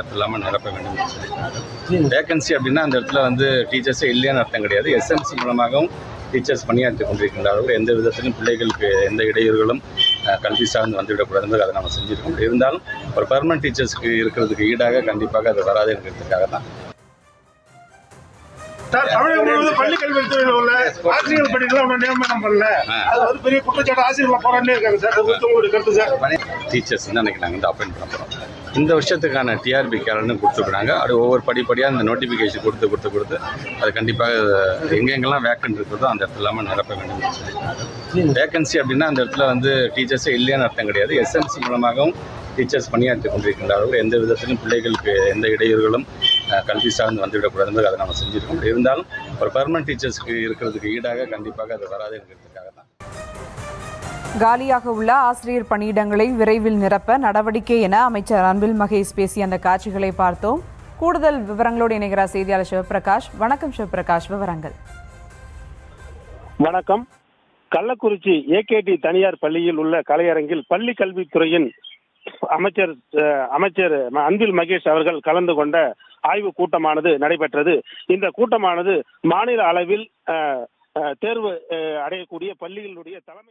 இல்லாமல் நிரப்ப வேண்டும் வேகன்சி அப்படின்னா அந்த இடத்துல வந்து டீச்சர்ஸே இல்லையான்னு அர்த்தம் கிடையாது. எஸ்எம்சி மூலமாகவும் டீச்சர்ஸ் பணியாற்றி கொண்டிருக்கின்றார்கள். எந்த விதத்திலும் பிள்ளைகளுக்கு எந்த இடையூறுகளும் கல்வி சார்ந்து வந்துவிடக்கூடாது அதை நம்ம செஞ்சுருக்கோம் இருந்தாலும் ஒரு பர்மனன்ட் டீச்சர்ஸ்க்கு இருக்கிறதுக்கு ஈடாக கண்டிப்பாக அது வராது என்கிறதுக்காக தான். தமிழகம் முழுவதும் பள்ளி கல்வித்துறையில் உள்ள ஆசிரியர் பணிகளை ஒன்றும் நியமனம் பண்ணல. அது வந்து பெரிய குற்றச்சாட்டு. ஆசிரியர்கள் போராட்டே இருக்காங்க சார். உங்களுடைய கருத்து சார். டீச்சர்ஸ் தான் அன்றைக்கி நாங்கள் வந்து அப்பாயின்ட் பண்ண போகிறோம் இந்த வருஷத்துக்கான டிஆர்பி கேலன்னு கொடுத்துருக்குறாங்க. அது ஒவ்வொரு படிப்படியாக அந்த நோட்டிஃபிகேஷன் கொடுத்து கொடுத்து கொடுத்து அது கண்டிப்பாக எங்கெங்கெல்லாம் வேக்கன்ட் இருக்கிறதோ அந்த இடத்துல இல்லாமல் நிரப்ப வேண்டும். வேக்கன்சி அப்படின்னா அந்த இடத்துல வந்து டீச்சர்ஸே இல்லையான்னு அர்த்தம் கிடையாது. எஸ்எம்சி மூலமாகவும் டீச்சர்ஸ் பணியாற்றி கொண்டிருக்கின்றார்கள். எந்த விதத்திலும் பிள்ளைகளுக்கு எந்த இடையூறுகளும் கல்வி சார்ந்து வந்துவிடக்கூடாது அதை நம்ம செஞ்சுருக்கோம் இருந்தாலும் ஒரு பர்மனன்ட் டீச்சர்ஸ்க்கு இருக்கிறதுக்கு ஈடாக கண்டிப்பாக அது வராது இருக்கிறதுக்காக தான் காலியாக உள்ள ஆசிரியர் பணியிடங்களை விரைவில் நிரப்ப நடவடிக்கை என அமைச்சர் அன்பில் மகேஷ் பேசிய அந்த காட்சிகளை பார்த்தோம். கூடுதல் விவரங்களோடு இணைகிறார் செய்தியாளர் சிவபிரகாஷ். வணக்கம் சிவபிரகாஷ் விவரங்கள். வணக்கம். கள்ளக்குறிச்சி ஏகேடி தனியார் பள்ளியில் உள்ள கலையரங்கில் பள்ளி கல்வித்துறையின் அமைச்சர் அஹ், அமைச்சர் அன்பில் மகேஷ் அவர்கள் கலந்து கொண்ட ஆய்வு கூட்டமானது நடைபெற்றது. இந்த கூட்டமானது மாநில அளவில் அஹ், அஹ், தேர்வு அஹ், அடையக்கூடிய பள்ளிகளுடைய தலைமை